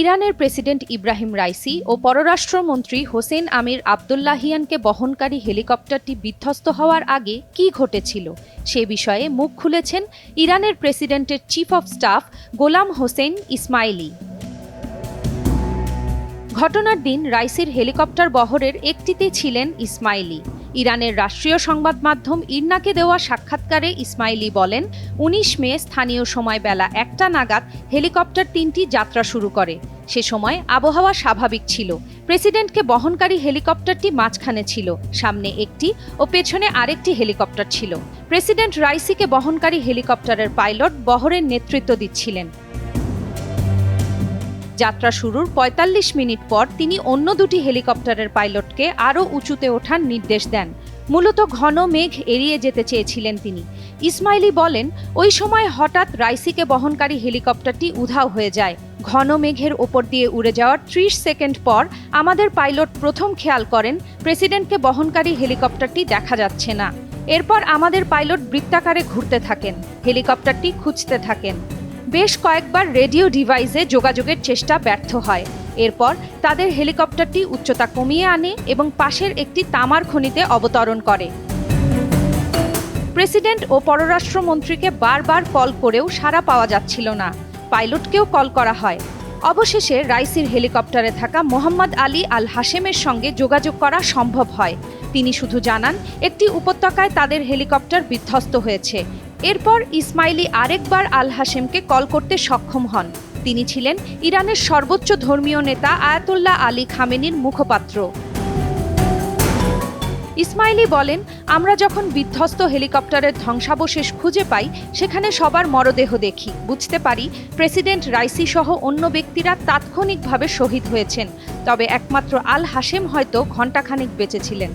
ইরানের president Ebrahim Raisi ও পররাষ্ট্রমন্ত্রী হোসেন আমির আবদুল্লাহিয়ানকে বহনকারী হেলিকপ্টারটি বিধ্বস্ত হওয়ার আগে কি ঘটেছিল? সে বিষয়ে মুখ খুলেছেন ইরানের প্রেসিডেন্টের chief of staff Gholam Hossein Esmaili. ঘটনার দিন রাইসির হেলিকপ্টার বহরের একটিতে ছিলেন ইসমাইলি। ইরানের রাষ্ট্রীয় সংবাদ মাধ্যম ইরনাকে দেওয়া সাক্ষাৎকারে ইসমাইলি বলেন, উনিশ মে স্থানীয় সময় বেলা একটা নাগাদ হেলিকপ্টার তিনটি যাত্রা শুরু করে। সে সময় আবহাওয়া স্বাভাবিক ছিল। প্রেসিডেন্টকে বহনকারী হেলিকপ্টারটি মাঝখানে ছিল, সামনে একটি ও পেছনে আরেকটি হেলিকপ্টার ছিল। প্রেসিডেন্ট রাইসিকে বহনকারী হেলিকপ্টারের পাইলট বহরের নেতৃত্ব দিচ্ছিলেন। যাত্রা শুরুর ৪৫ মিনিট পর তিনি অন্য দুটি হেলিকপ্টারের পাইলটকে আরও উঁচুতে ওঠার নির্দেশ দেন। মূলত ঘন মেঘ এড়িয়ে যেতে চেয়েছিলেন তিনি। ইসমাইলি বলেন, ওই সময় হঠাৎ রাইসিকে বহনকারী হেলিকপ্টারটি উধাও হয়ে যায়। ঘন মেঘের ওপর দিয়ে উড়ে যাওয়ার ত্রিশ সেকেন্ড পর আমাদের পাইলট প্রথম খেয়াল করেন, প্রেসিডেন্টকে বহনকারী হেলিকপ্টারটি দেখা যাচ্ছে না। এরপর আমাদের পাইলট বৃত্তাকারে ঘুরতে থাকেন, হেলিকপ্টারটি খুঁজতে থাকেন। বেশ কয়েকবার রেডিও ডিভাইসে যোগাযোগের চেষ্টা ব্যর্থ হয়। এরপর তাদের হেলিকপ্টারটি উচ্চতা কমিয়ে আনে এবং পাশের একটি তামার খনিতে অবতরণ করে। প্রেসিডেন্ট ও পররাষ্ট্রমন্ত্রীকে বারবার কল করেও সাড়া পাওয়া যাচ্ছিল না। পাইলটকেও কল করা হয়। অবশেষে রাইসির হেলিকপ্টারে থাকা মোহাম্মদ আলী আল হাশেমের সঙ্গে যোগাযোগ করা সম্ভব হয়। তিনি শুধু জানান, একটি উপত্যকায় তাদের হেলিকপ্টার বিধ্বস্ত হয়েছে। এরপর ইসমাইলি আরেকবার আল হাশেমকে কল করতে সক্ষম হন। তিনি ছিলেন ইরানের সর্বোচ্চ ধর্মীয় নেতা আয়াতুল্লাহ আলী খামেনির মুখপাত্র। ইসমাইলি বলেন, আমরা যখন বিধ্বস্ত হেলিকপ্টারের ধ্বংসাবশেষ খুঁজে পাই, সেখানে সবার মরদেহ দেখি। বুঝতে পারি, প্রেসিডেন্ট রাইসি সহ অন্য ব্যক্তিরা তাৎক্ষণিকভাবে শহীদ হয়েছেন। তবে একমাত্র আল হাশেম হয়তো ঘণ্টাখানেক বেঁচেছিলেন